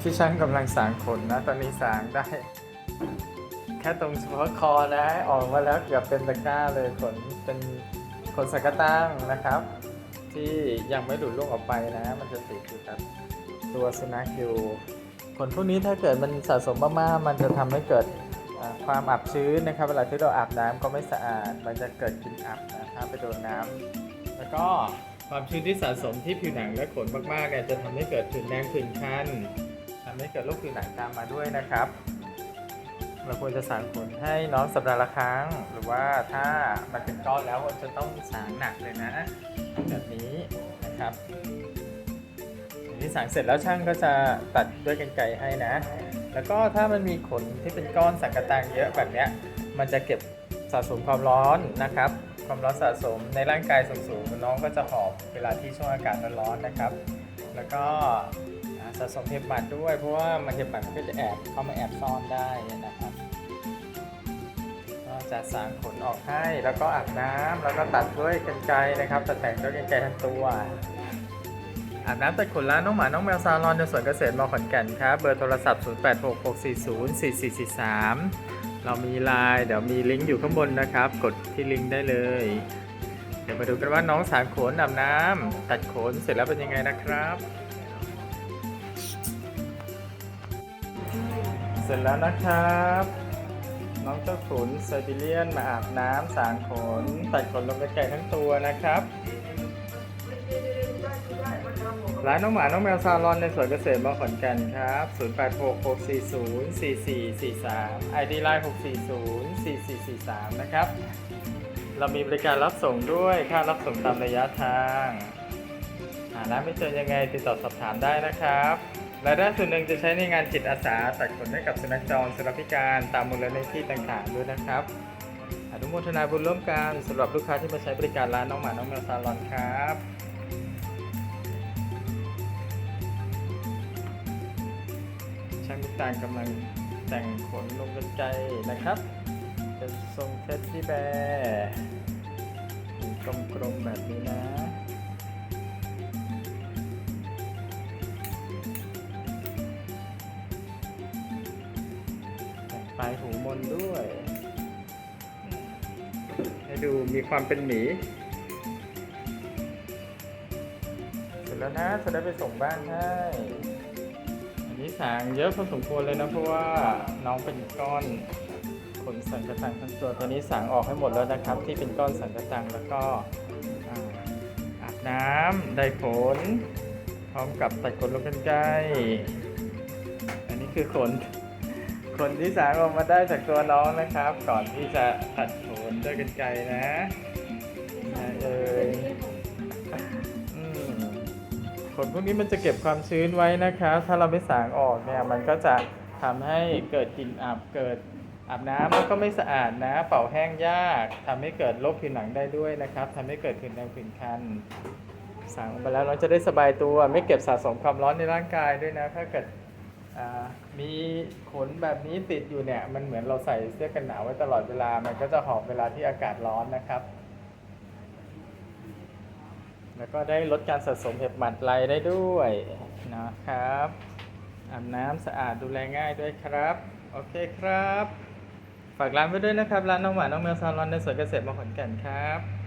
ที่ช่างกำลังสางขนนะ ตอนนี้สางได้ แค่ตรงเฉพาะคอนะ ออกมาแล้วเกือบเป็นตะกร้าเลยขนเป็นขนสักตั้งนะครับ ที่ยังไม่หลุดล่วงออกไปนะ มันจะติดอยู่กับตัวสุนัขอยู่ขนพวกนี้ถ้าเกิดมันสะสมมากๆมันจะทำให้เกิดความอับชื้นนะครับ เวลาที่เราอาบน้ำก็ไม่สะอาด มันจะเกิดกลิ่นอับนะถ้าไปโดนน้ำแล้วก็ความชื้นที่สะสมที่ผิวหนังและขนมากๆเนี่ยจะทำให้เกิดผื่นแดงผื่นคัน ทำให้เกิดโรคผิวหนังตามมาด้วยนะครับ เราควรจะสางขนให้น้องสัปดาห์ละครั้ง หรือว่าถ้ามันเป็นก้อนแล้วจะต้องสางหนักเลยนะ แบบนี้นะครับที่สางเสร็จแล้วช่างก็จะตัดด้วยกรรไกรให้นะ แล้วก็ถ้ามันมีขนที่เป็นก้อนสังกะตังเยอะแบบเนี้ย มันจะเก็บสะสมความร้อนนะครับ ความร้อนสะสมในร่างกายสูงๆน้องก็จะหอบเวลาที่ช่วงอากาศร้อนๆนะครับ แล้วก็ สะสมเห็บหมัดด้วย เพราะว่ามันเห็บหมัดมันก็จะแอบเข้ามาแอบซ่อนได้นะครับก็จะสางขนออกให้แล้วก็อาบน้ำแล้วก็ตัดด้วยกรรไกรนะครับตัดแต่งด้วยกรรไกรทั้งตัวอาบน้ำตัดขนล้างน้องหมา น้องแมวซาลอนในสวนเกษตรมอขอนแก่นครับ เบอร์โทรศัพท์ 0866404443 เรามีไลน์เดี๋ยวมีลิงก์อยู่ข้างบนนะครับ กดที่ลิงก์ได้เลย เดี๋ยวมาดูกันว่าน้องสางขนอาบน้ำตัดขนเสร็จแล้วเป็นยังไงนะครับ เสร็จแล้วนะครับ น้องเจ้าขุนไซบีเรียนมาอาบน้ำสางขนตัดขนลงกระไก่ทั้งตัวนะครับร้านน้องหมา น้องแมวซาลอนในสวนเกษตรมอขอนแก่นครับ 0866404443 ID Line 6404443 นะครับ เรามีบริการรับส่งด้วย ค่ารับส่งตามระยะทางหาร้านไม่เจอยังไงติดต่อสอบถามได้นะครับ รายได้ส่วนหนึ่งจะใช้ในงานจิตอาสาตัดขนให้กับสุนัขจรสุนัขพิการตามมูลนิธิต่างๆด้วยนะครับอนุโมทนาบุญร่วมกันสำหรับลูกค้าที่มาใช้บริการร้านน้องหมาน้องแมวซาลอนครับช่างลูกตาลกำลังแต่งขนลงกันไกรนะครับ เป็นทรงเท็ดดี้แบร์กลมๆแบบนี้นะ ปลายหูมนด้วย ให้ดูมีความเป็นหมีเสร็จแล้วนะจะได้ไปส่งบ้านให้อันนี้สางเยอะพอสมควรเลยนะ เพราะว่าน้องเป็นก้อนขนสังกะตังทั้งตัวตอนนี้สางออกให้หมดแล้วนะครับ ที่เป็นก้อนสังกะตังแล้วก็อาบน้ำได้ขนพร้อมกับตัดขนลงกันไกรอันนี้คือขน ขนที่สางออกมาได้จากตัวน้องนะครับ ก่อนที่จะตัดขนด้วยกันไกรนะนะเอ่ยอืมขนพวกนี้มันจะเก็บความชื้นไว้นะครับ ถ้าเราไม่สางออกเนี่ยมันก็จะทำให้เกิดกลิ่นอับเกิดอาบน้ำแล้วก็ไม่สะอาดนะ เป่าแห้งยากทำให้เกิดโรคผิวหนังได้ด้วยนะครับทำให้เกิดผื่นแดงผื่นคันสางออกไปแล้วเราจะได้สบายตัวไม่เก็บสะสมความร้อนในร่างกายด้วยนะ ถ้าเกิดอ่า มีขนแบบนี้ติดอยู่เนี่ย มันเหมือนเราใส่เสื้อกันหนาวไว้ตลอดเวลา มันก็จะหอบเวลาที่อากาศร้อนนะครับ แล้วก็ได้ลดการสะสมเห็บหมัดไรได้ด้วยนะครับอาบน้ำสะอาดดูแลง่ายด้วยครับ โอเคครับ ฝากร้านไว้ด้วยนะครับ ร้านน้องหมา น้องแมวซาลอนในสวนเกษตรมอขอนแก่นครับ